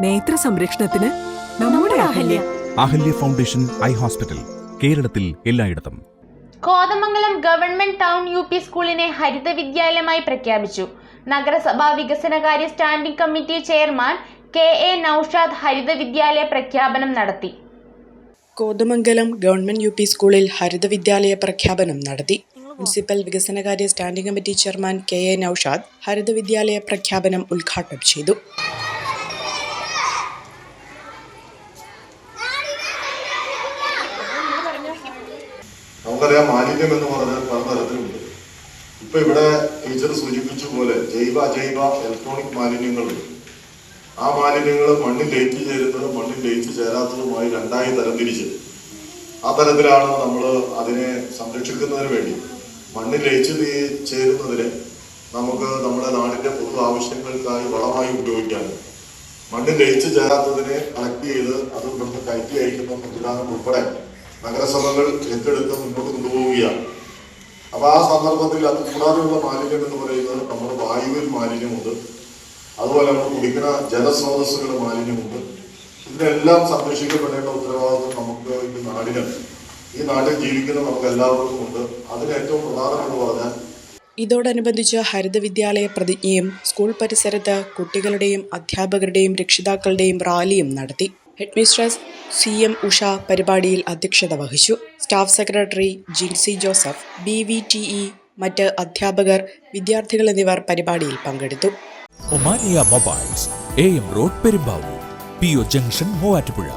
നേത്ര സംരക്ഷണത്തിന് നമ്മുടെ Ahalya. Ahalya foundation eye hospital കേരളത്തിൽ എല്ലായിടത്തും. Kothamangalam government town U P സ്കൂളിനെ ഹരിത വിദ്യാലയമായി പ്രഖ്യാപിച്ചു. നഗരസഭാ വികസനകാര്യ standing committee chairman K A Noushad ഹരിത വിദ്യാലയ പ്രഖ്യാപനം നടത്തി. കോതമംഗലം ഗവൺമെന്റ് യു പി സ്കൂളിൽ ഹരിത വിദ്യാലയ പ്രഖ്യാപനം നടത്തി. മുനിസിപ്പൽ വികസനകാര്യ standing committee chairman K A Noushad ഹരിത വിദ്യാലയ പ്രഖ്യാപനം ഉദ്ഘാടനം ചെയ്തു. നമുക്കറിയാം മാലിന്യം എന്ന് പറഞ്ഞാൽ പല തരത്തിലുണ്ട്. ഇപ്പൊ ഇവിടെ ടീച്ചർ സൂചിപ്പിച്ച പോലെ ജൈവ അജൈവ ഇലക്ട്രോണിക് മാലിന്യങ്ങളുണ്ട്. ആ മാലിന്യങ്ങൾ മണ്ണിൽ ലയിച്ചു ചേരുന്നതും മണ്ണിൽ ലയിച്ചു ചേരാത്തതുമായി രണ്ടായി തരംതിരിച്ച്. ആ തരത്തിലാണ് നമ്മൾ അതിനെ സംരക്ഷിക്കുന്നതിന് വേണ്ടി മണ്ണിൽ ലയിച്ചു ചേരുന്നതിന് നമുക്ക് നമ്മുടെ നാടിന്റെ പൊതു ആവശ്യങ്ങൾക്കായി വളമായി ഉപയോഗിക്കാനും മണ്ണിൽ ലയിച്ചു ചേരാത്തതിനെ കളക്ട് ചെയ്ത് അത് നമുക്ക് കയറ്റി അയക്കുന്ന ഉൾപ്പെടെ നഗരസഭകൾ ഏറ്റെടുത്ത് മുന്നോട്ട് കൊണ്ടുപോവുകയാണ്. അപ്പൊ ആ സന്ദർഭത്തിൽ അത് കൂടാതെയുള്ള മാലിന്യം എന്ന് പറയുന്നത് നമ്മുടെ വായുവിൽ മാലിന്യമുണ്ട്. അതുപോലെ നമ്മൾ കുടിക്കുന്ന ജലസ്രോതസ്സുകൾ മാലിന്യമുണ്ട്. ഇതിനെല്ലാം സംരക്ഷിക്കപ്പെടേണ്ട ഉത്തരവാദിത്വം നമുക്ക് ഈ നാടിന് ഈ നാട്ടിൽ ജീവിക്കുന്ന നമുക്ക് എല്ലാവർക്കും ഉണ്ട്. അതിന് ഏറ്റവും പ്രധാനം എന്ന് പറഞ്ഞാൽ ഇതോടനുബന്ധിച്ച് ഹരിത വിദ്യാലയ പ്രതിജ്ഞയും സ്കൂൾ പരിസരത്ത് കുട്ടികളുടെയും അധ്യാപകരുടെയും രക്ഷിതാക്കളുടെയും റാലിയും നടത്തി. ഹെഡ്മിസ്ട്രസ് സി എം ഉഷ പരിപാടിയിൽ അധ്യക്ഷത വഹിച്ചു. Staff secretary Jincy Joseph B V T E മറ്റ് അധ്യാപകർ വിദ്യാർത്ഥികൾ എന്നിവർ പരിപാടിയിൽ പങ്കെടുത്തു. Omania mobiles A M road Perumbavoor P O junction Muvattupuzha.